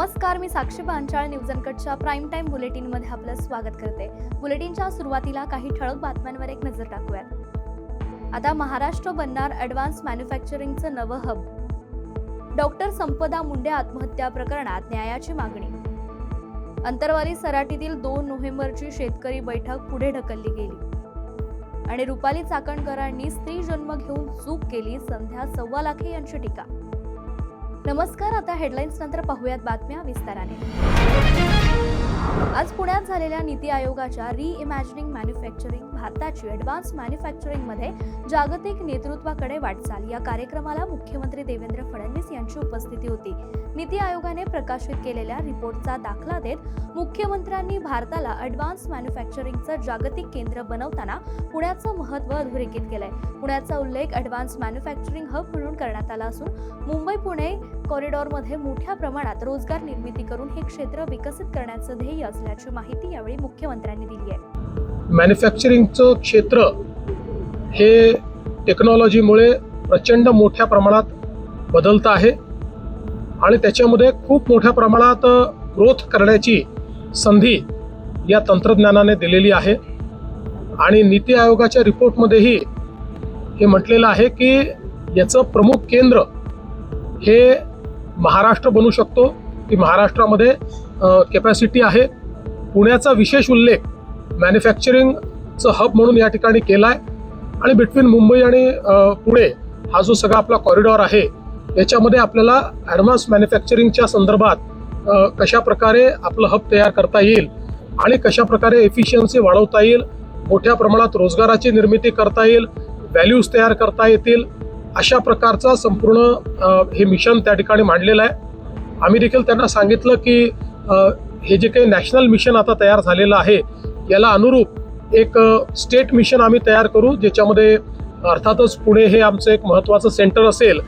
नमस्कार मी साक्षी पांचाळ न्यूज अनकटच्या प्राईम टाइम बुलेटिनमध्ये आपलं स्वागत करते. बुलेटिनच्या सुरुवातीला काही ठळक बातम्यांवर एक नजर टाकूयात. आता महाराष्ट्र बनणार ॲडव्हान्स मॅन्युफॅक्चरिंगचं नवं हब डॉक्टर संपदा मुंडे आत्महत्या प्रकरणात न्यायाची मागणी. अंतरवाली सराटीतील दोन नोव्हेंबरची शेतकरी बैठक पुढे ढकलली गेली. आणि रुपाली चाकणकरांनी स्त्री जन्म घेऊन चूक केली संध्या सव्वा लाखे यांची टीका. नमस्कार आता हेडलाईन्स नंतर पाहूयात बातम्या विस्ताराने. आज पुण्यात झालेल्या नीती आयोगाच्या री इमॅजिनिंग मॅन्युफॅक्चरिंग भारताची ॲडव्हान्स मॅन्युफॅक्चरिंगमध्ये जागतिक नेतृत्वाकडे वाटचाल. या कार्यक्रमाला मुख्यमंत्री देवेंद्र फडणवीस यांची उपस्थिती होती. नीती आयोगाने प्रकाशित केलेल्या रिपोर्टचा दाखला देत मुख्यमंत्र्यांनी भारताला ॲडव्हान्स मॅन्युफॅक्चरिंगचं जागतिक केंद्र बनवताना पुण्याचं महत्त्व अधोरेखित केलंय. पुण्याचा उल्लेख ॲडव्हान्स मॅन्युफॅक्चरिंग हब म्हणून करण्यात आला असून मुंबई पुणे कॉरिडॉरमध्ये मोठ्या प्रमाणात रोजगार निर्मिती करून हे क्षेत्र विकसित करण्याचं ध्येय असल्याची माहिती यावेळी मुख्यमंत्र्यांनी दिली आहे. मॅन्युफॅक्चरिंगचं क्षेत्र हे टेक्नॉलॉजीमुळे प्रचंड मोठ्या प्रमाणात बदलतं आहे आणि त्याच्यामध्ये खूप मोठ्या प्रमाणात ग्रोथ करण्याची संधी या तंत्रज्ञानाने दिलेली आहे. आणि नीती आयोगाच्या रिपोर्टमध्येही हे म्हटलेलं आहे की याचं प्रमुख केंद्र हे महाराष्ट्र बनू शकतो. की महाराष्ट्रामध्ये कॅपॅसिटी आहे. पुण्याचा विशेष उल्लेख मॅन्युफॅक्चरिंगचं हब म्हणून या ठिकाणी केला आहे आणि बिटवीन मुंबई आणि पुणे हा जो सगळा आपला कॉरिडॉर आहे याच्यामध्ये आपल्याला ॲडव्हान्स मॅन्युफॅक्चरिंगच्या संदर्भात कशा प्रकारे आपलं हब तयार करता येईल आणि कशा प्रकारे एफिशियन्सी वाढवता येईल मोठ्या प्रमाणात रोजगाराची निर्मिती करता येईल व्हॅल्यूज तयार करता येतील अशा प्रकारचा संपूर्ण हे मिशन त्या ठिकाणी मांडलेलं आहे. आम्ही देखील त्यांना सांगितलं की हे जे काही नॅशनल मिशन आता तयार झालेलं आहे याला अनुरूप एक स्टेट मिशन आम्ही तयार करू ज्याच्यामध्ये अर्थातच पुणे हे आमचं एक महत्त्वाचं सेंटर असेल.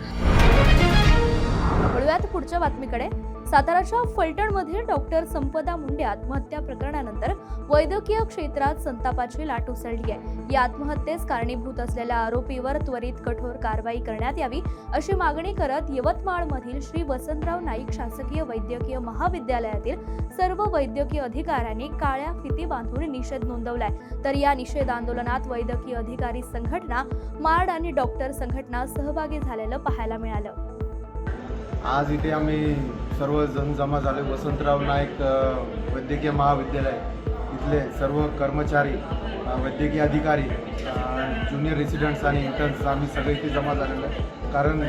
पुढच्या बातमीकडे. साताराच्या फलटणमध्ये डॉक्टर संपदा मुंडे आत्महत्या प्रकरणानंतर वैद्यकीय क्षेत्रात संतापाची लाट उसळली आहे. या आत्महत्येस कारणीभूत असलेल्या आरोपीवर त्वरित कठोर कारवाई करण्यात यावी अशी मागणी करत यवतमाळमधील श्री वसंतराव नाईक शासकीय वैद्यकीय महाविद्यालयातील सर्व वैद्यकीय अधिकाऱ्यांनी काळ्या फिती बांधून निषेध नोंदवलाय. तर या निषेध आंदोलनात वैद्यकीय अधिकारी संघटना मार्ड आणि डॉक्टर संघटना सहभागी झालेलं पाहायला मिळालं. आज इथे आम्ही सर्वजण जमा झाले वसंतराव नाईक वैद्यकीय महाविद्यालय इथले सर्व कर्मचारी वैद्यकीय अधिकारी ज्युनियर रेसिडेंट्स आणि इंटर्न्स आम्ही सगळे इथे जमा झालेलो आहे. कारण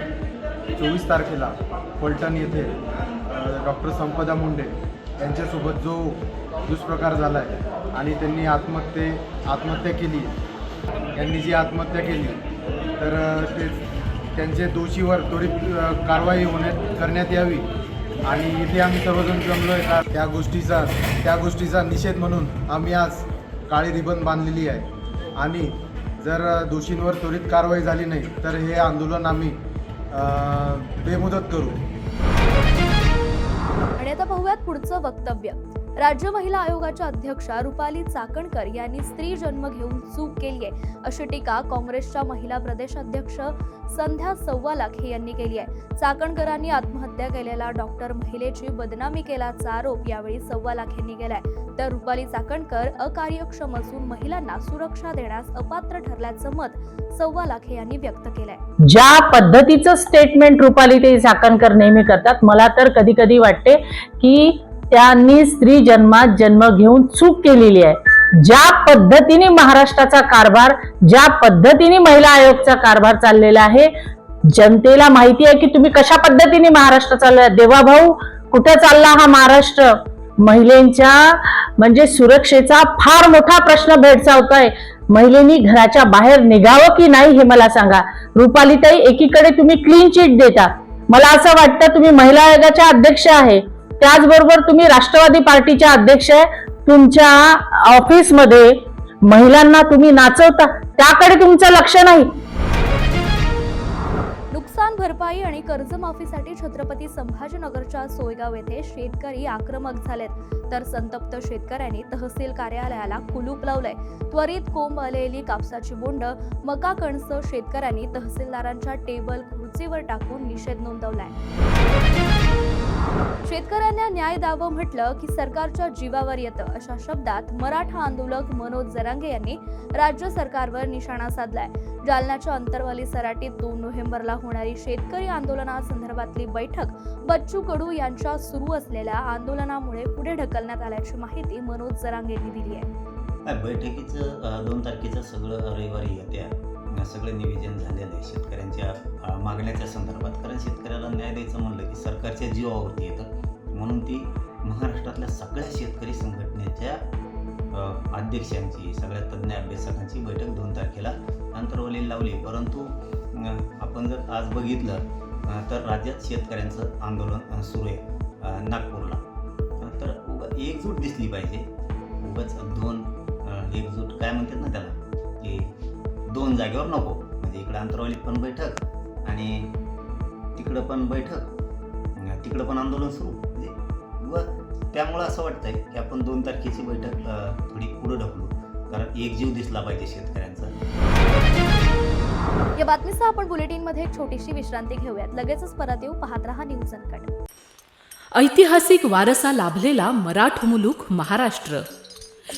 चोवीस तारखेला फलटण येथे डॉक्टर संपदा मुंडे यांच्यासोबत जो दुष्प्रकार झाला आहे आणि त्यांनी आत्महत्ये आत्महत्या केली. यांनी जी आत्महत्या केली तर ते त्यांचे दोषीवर त्वरित कारवाई होण्यात करण्यात यावी. आणि इथे आम्ही सर्वजण जमलो आहे का? त्या गोष्टीचा त्या गोष्टीचा निषेध म्हणून आम्ही आज काळी रिबन बांधलेली आहे. आणि जर दोषींवर त्वरित कारवाई झाली नाही तर हे आंदोलन आम्ही बेमुदत करू. आणि आता पाहूयात पुढचं वक्तव्य. राज्य महिला आयोगाच्या अध्यक्षा रुपाली चाकणकर यांनी स्त्री जन्म घेऊन चूक केली आहे अशी टीका काँग्रेसच्या महिला प्रदेशाध्यक्ष संध्या सव्वालाखे यांनी केली आहे. चाकणकरांनी आत्महत्या केलेल्या डॉक्टर महिलेची बदनामी केल्याचा आरोप यावेळी सव्वालाख यांनी केलाय. तर रुपाली चाकणकर अकार्यक्षम असून महिलांना सुरक्षा देण्यास अपात्र ठरल्याचं मत सव्वालाखे यांनी व्यक्त केलंय. ज्या पद्धतीचं स्टेटमेंट रुपाली ते चाकणकर नेहमी करतात मला तर कधी कधी वाटते की त्यांनी स्त्री जन्मात जन्म घेऊन चूक केलेली आहे. ज्या पद्धतीने महाराष्ट्राचा कारभार ज्या पद्धतीने महिला आयोगचा कारभार चाललेला आहे जनतेला माहिती आहे की तुम्ही कशा पद्धतीने महाराष्ट्र चालला? देवा भाऊ कुठे चालला हा महाराष्ट्र? महिलेंच्या म्हणजे सुरक्षेचा फार मोठा प्रश्न भेडसावतोय. महिलेनी घराच्या बाहेर निघावं की नाही हे मला सांगा. रुपालीताई एकीकडे तुम्ही क्लीन चिट देता. मला असं वाटतं तुम्ही महिला आयोगाच्या अध्यक्ष आहे. त्याचबरोबर तुम्ही राष्ट्रवादी पार्टीच्या अध्यक्ष तुमच्या ऑफिसमध्ये महिलांना तुम्ही नाचवता. त्याकडे तुमचं लक्ष नाही. नुकसान भरपाई आणि कर्जमाफीसाठी छत्रपती संभाजीनगरच्या सोयगाव येथे शेतकरी आक्रमक झालेत. तर संतप्त शेतकऱ्यांनी तहसील कार्यालयाला कुलूप लावलंय. त्वरित कोंब आलेली कापसाची बोंड मका कणस शेतकऱ्यांनी तहसीलदारांच्या टेबल खुर्चीवर टाकून निषेध नोंदवलाय. शेतकऱ्यांना न्याय द्यावं म्हटलं की सरकारच्या जीवावर येतं अशा शब्दात मराठा आंदोलक मनोज जरांगे यांनी राज्य सरकारवर निशाणा साधलाय. जालन्याच्या अंतरवाली सराटीत दोन नोव्हेंबरला होणारी शेतकरी आंदोलनासंदर्भातली बैठक बच्चू कडू यांच्या सुरू असलेल्या आंदोलनामुळे पुढे ढकलण्यात आल्याची माहिती मनोज जरांगे यांनी दिली आहे. बैठकीचं दोन तारखेचं सगळं रविवारी येत्या. सगळं निवेदन झालेलं आहे. शेतकऱ्यांच्या मागण्याच्या संदर्भात. कारण शेतकऱ्याला न्याय द्यायचं म्हणलं की सरकारच्या जीवावरती येतं. म्हणून ती महाराष्ट्रातल्या सगळ्या शेतकरी संघटनेच्या अध्यक्षांची सगळ्या तज्ज्ञ अभ्यासकांची बैठक दोन तारखेला अंतरवली लावली परंतु आपण जर आज बघितलं तर राज्यात शेतकऱ्यांचं आंदोलन सुरू आहे नागपूरला. तर उगा एकजूट दिसली पाहिजे. उगाच दोन एकजूट. काय म्हणतात ना त्याला की दोन जागेवर नको. म्हणजे इकडं अंतरवालीत पण बैठक आणि तिकडं पण बैठक. तिकडं पण आंदोलन सुरू. म्हणजे व त्यामुळं असं वाटतंय की आपण दोन तारखेची बैठक थोडी पुढं ढकलू. कारण एक जीव दिसला पाहिजे शेतकऱ्यांचा. या बातमीसह आपण बुलेटिनमध्ये एक छोटीशी विश्रांती घेऊयात. लगेचच परत येऊ. पाहत रहा न्यूज अनकट. ऐतिहासिक वारसा लाभलेला मराठ मुलूक महाराष्ट्र.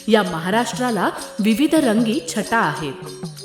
या महाराष्ट्राला विविध रंगी छटा आहेत.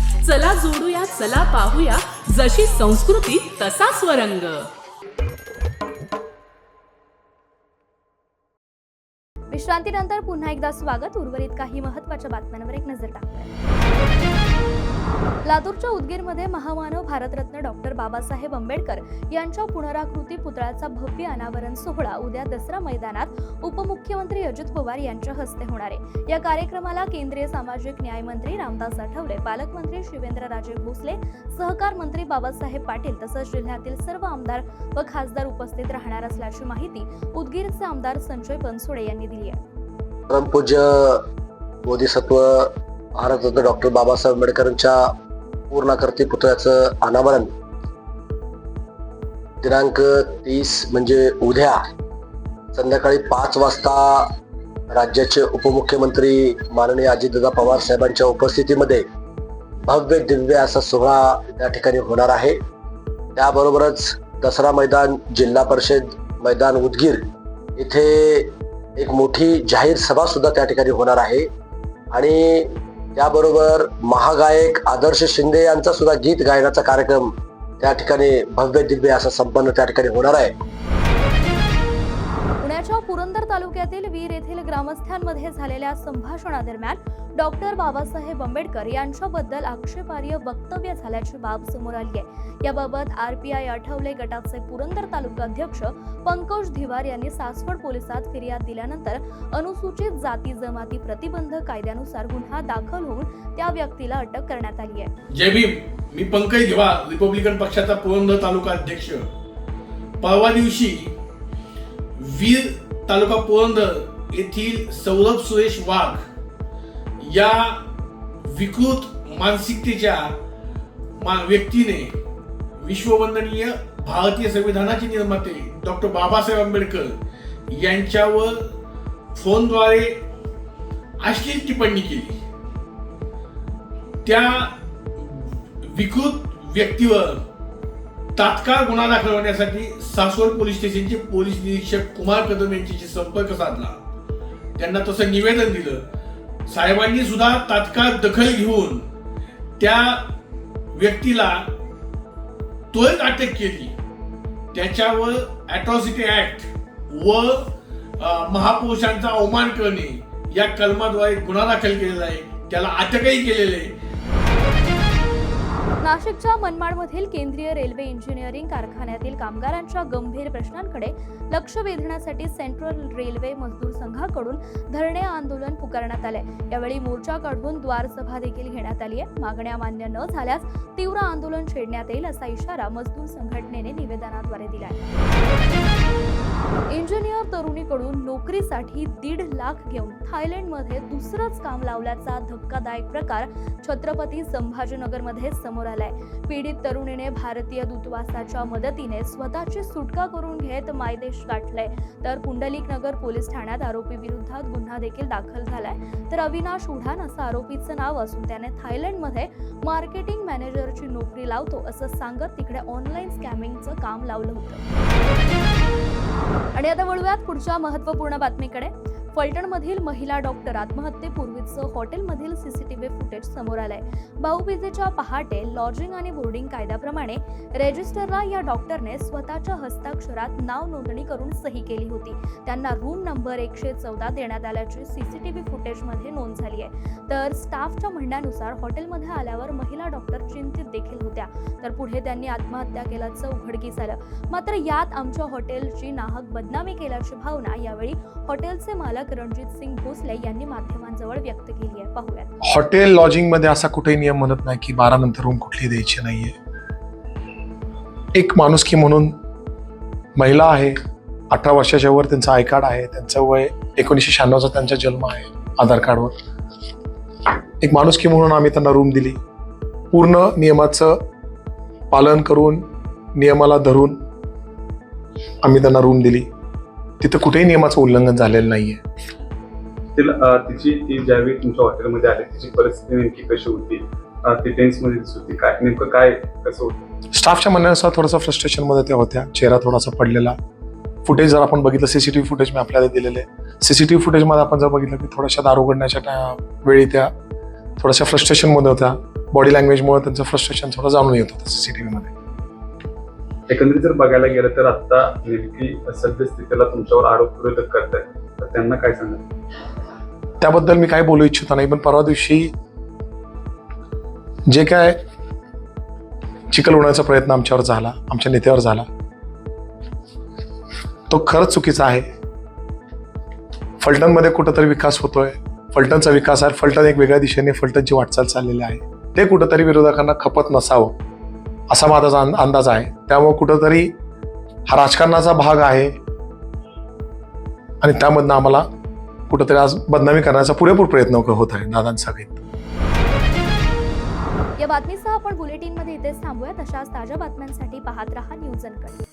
चला जोडूया चला पाहूया. जशी संस्कृती तसा स्वरंग. विश्रांतीनंतर पुन्हा एकदा स्वागत. उर्वरित काही महत्त्वाच्या बातम्यांवर एक नजर टाकूया. लातूरच्या उदगीरमध्ये महामानव भारतरत्न डॉक्टर बाबासाहेब आंबेडकर यांच्या पुनराकृती पुतळ्याचा भव्य अनावरण सोहळा उद्या दसरा मैदानात उपमुख्यमंत्री अजित पवार यांच्या हस्ते होणार आहे. या कार्यक्रमाला केंद्रीय सामाजिक न्याय मंत्री रामदास आठवले पालकमंत्री शिवेंद्रराजे भोसले सहकार मंत्री बाबासाहेब पाटील तसंच जिल्ह्यातील सर्व आमदार व खासदार उपस्थित राहणार असल्याची माहिती उदगीरचे आमदार संजय बनसोडे यांनी दिली आहे. परमपूज्य बोधिसत्व भारतरत्न डॉक्टर बाबासाहेब आंबेडकरांच्या पूर्णाकृती पुतळ्याचं अनावरण. दिनांक तीस म्हणजे उद्या संध्याकाळी पाच वाजता राज्याचे उपमुख्यमंत्री माननीय अजितदादा पवार साहेबांच्या उपस्थितीमध्ये भव्य दिव्य असा सोहळा त्या ठिकाणी होणार आहे. त्याबरोबरच दसरा मैदान जिल्हा परिषद मैदान उदगीर इथे एक मोठी जाहीर सभा सुद्धा त्या ठिकाणी होणार आहे. आणि त्याबरोबर महागायक आदर्श शिंदे यांचा सुद्धा गीत गायनाचा कार्यक्रम त्या ठिकाणी भव्य दिव्य असा संपन्न त्या ठिकाणी होणार आहे. पुण्याच्या पुरंदर तालुक्यातील वीर येथील ग्रामस्थांमध्ये झालेल्या संभाषणादरम्यान डॉक्टर बाबासाहेब आंबेडकर यांच्याबद्दल आक्षेपार्ह वक्तव्य झाल्याची बाब समोर आली आहे. याबाबत आरपीआय आठवले गटाचे पुरंदर तालुका अध्यक्ष पंकज धिवार यांनी सासवड पोलिसात फिर्याद दिल्यानंतर अनुसूचित जाती जमाती प्रतिबंध कायद्यानुसार गुन्हा दाखल होऊन त्या व्यक्तीला अटक करण्यात आली आहे. जय भीम. मी पंकज धिवार रिपब्लिकन पक्षाचा पुरंदर तालुका अध्यक्ष. परवा दिवशी वीर तालुका पुरंदर येथील सौरभ सुरेश वाघ या विकृत मानसिकतेच्या मा- व्यक्तीने विश्ववंदनीय भारतीय संविधानाचे निर्माते डॉक्टर बाबासाहेब आंबेडकर यांच्यावर फोनद्वारे अश्लील टिप्पणी केली. त्या विकृत व्यक्तीवर तात्काळ गुन्हा दाखल होण्यासाठी सासवड पोलीस स्टेशनचे पोलीस निरीक्षक कुमार कदम यांच्याशी संपर्क साधला. त्यांना तसं निवेदन दिलं. साहेबांनी सुद्धा तात्काळ दखल घेऊन त्या व्यक्तीला त्वरित अटक केली. त्याच्यावर अॅट्रॉसिटी ऍक्ट व महापुरुषांचा अवमान करणे या कलमाद्वारे गुन्हा दाखल केलेला आहे. त्याला अटकही केलेले आहे. नाशिकच्या मनमाडमधील केंद्रीय रेल्वे इंजिनिअरिंग कारखान्यातील कामगारांच्या गंभीर प्रश्नांकडे लक्ष वेधण्यासाठी सेंट्रल रेल्वे मजदूर संघाकडून धरणे आंदोलन पुकारण्यात आले यावेळी मोर्चा काढून द्वारसभा देखील घेण्यात आली आहे मागण्या मान्य न झाल्यास तीव्र आंदोलन छेडण्यात येईल असा इशारा मजदूर संघटनेने निवेदनाद्वारे दिला आहे इंजिनियर तरुणीकडून नोकरीसाठी दीड लाख घेऊन थायलंडमध्ये दुसरंच काम लावल्याचा धक्कादायक प्रकार छत्रपती संभाजीनगरमध्ये समोर आलाय. पीडित तरुणीने भारतीय दूतावासाच्या मदतीने स्वतःची सुटका करून घेत मायदेश गाठलाय. तर पुंडलिक नगर पोलीस ठाण्यात आरोपी विरोधात गुन्हा देखील दाखल झालाय. तर अविनाश उढान असं आरोपीचं नाव असून त्याने थायलंडमध्ये मार्केटिंग मॅनेजरची नोकरी लावतो असं सांगत तिकडे ऑनलाईन स्कॅमिंगचं काम लावलं होतं. आणि आता वळूयात पुढच्या महत्त्वपूर्ण बातमीकडे. फलटणमधील महिला डॉक्टर आत्महत्येपूर्वीचं हॉटेलमधील सीसीटीव्ही फुटेज समोर आलंय. भाऊबीजेच्या पहाटे लॉजिंग आणि बोर्डिंग कायद्याप्रमाणे रेजिस्टरला या डॉक्टरने स्वतःच्या हस्ताक्षरात नाव नोंदणी करून सही केली होती. त्यांना रूम नंबर एकशे चौदा देण्यात आल्याची सीसीटीव्ही फुटेजमध्ये नोंद झाली आहे. तर स्टाफच्या म्हणण्यानुसार हॉटेलमध्ये आल्यावर महिला डॉक्टर चिंतित देखील होत्या. तर पुढे त्यांनी आत्महत्या केल्याचं उघडकीस आलं. मात्र यात आमच्या हॉटेलची नाहक बदनामी केल्याची भावना यावेळी हॉटेलचे मालक रणजित सिंग भोसले यांनी माध्यमांजवळ व्यक्त केली आहे. पाहूयात. हॉटेल लॉजिंगमध्ये असा कुठेही नियम म्हणत नाही की बारा नंतर रूम कुठली द्यायची नाहीये. एक माणुसकी म्हणून महिला आहे अठरा वर्षाच्या वर त्यांचं आय कार्ड आहे त्यांचं वय एकोणीसशे शहाण्णवचा त्यांचा जन्म आहे आधार कार्डवर. एक माणुसकी म्हणून आम्ही त्यांना रूम दिली. पूर्ण नियमाचं पालन करून नियमाला धरून आम्ही त्यांना रूम दिली. तिथं कुठेही नियमाचं उल्लंघन झालेलं नाहीये. तिला तिची ती ज्यावेळी तुमच्या हॉटेलमध्ये आली तिची परिस्थिती नेमकी कशी होती? ती टेन्समध्ये दिसत होती काय? नेमकं काय कसं होतं? स्टाफच्या म्हणण्यानुसार थोडंसं फ्रस्ट्रेशनमध्ये त्या होत्या. चेहरा थोडासा पडलेला. फुटेज जर आपण बघितलं सीसीटीव्ही फुटेज मी आपल्याला दिलेले. सीसीटीव्ही फुटेजमध्ये आपण जर बघितलं की थोड्याशा दार उघडण्याच्या वेळी त्या थोड्याशा फ्रस्ट्रेशनमध्ये होत्या. बॉडी लँग्वेजमुळे त्यांचं फ्रस्ट्रेशन थोडं जाणून येत होतं सीसीटीव्ही मध्ये. एकंदरीत जर बघायला गेलं तर आता नेमकी सद्यस्थितीला तुमच्यावर आरोप विरोधक करतायत. तर त्यांना काय सांगा त्याबद्दल मी काय बोलू इच्छित नाही पण परवा दिवशी जे काय चिखल होण्याचा प्रयत्न आमच्यावर झाला आमच्या नेत्यावर झाला तो खरंच चुकीचा आहे. फलटणमध्ये कुठंतरी विकास होतोय. फलटणचा विकास आहे फलटण एक वेगळ्या दिशेने फलटणची वाटचाल चाललेली आहे. ते कुठंतरी विरोधकांना खपत नसावं. असा माझा अंदाज आहे. त्यामुळे कुठंतरी हा राजकारणाचा भाग आहे. आणि त्यामधनं आम्हाला कुठंतरी आज बदनामी करण्याचा पुरेपूर प्रयत्न होत आहे दादांसहित या बातमीसह आपण बुलेटिनमध्ये इथेच थांबूयात. अशाच ताज्या बातम्यांसाठी पाहत रहा न्यूज अनकट.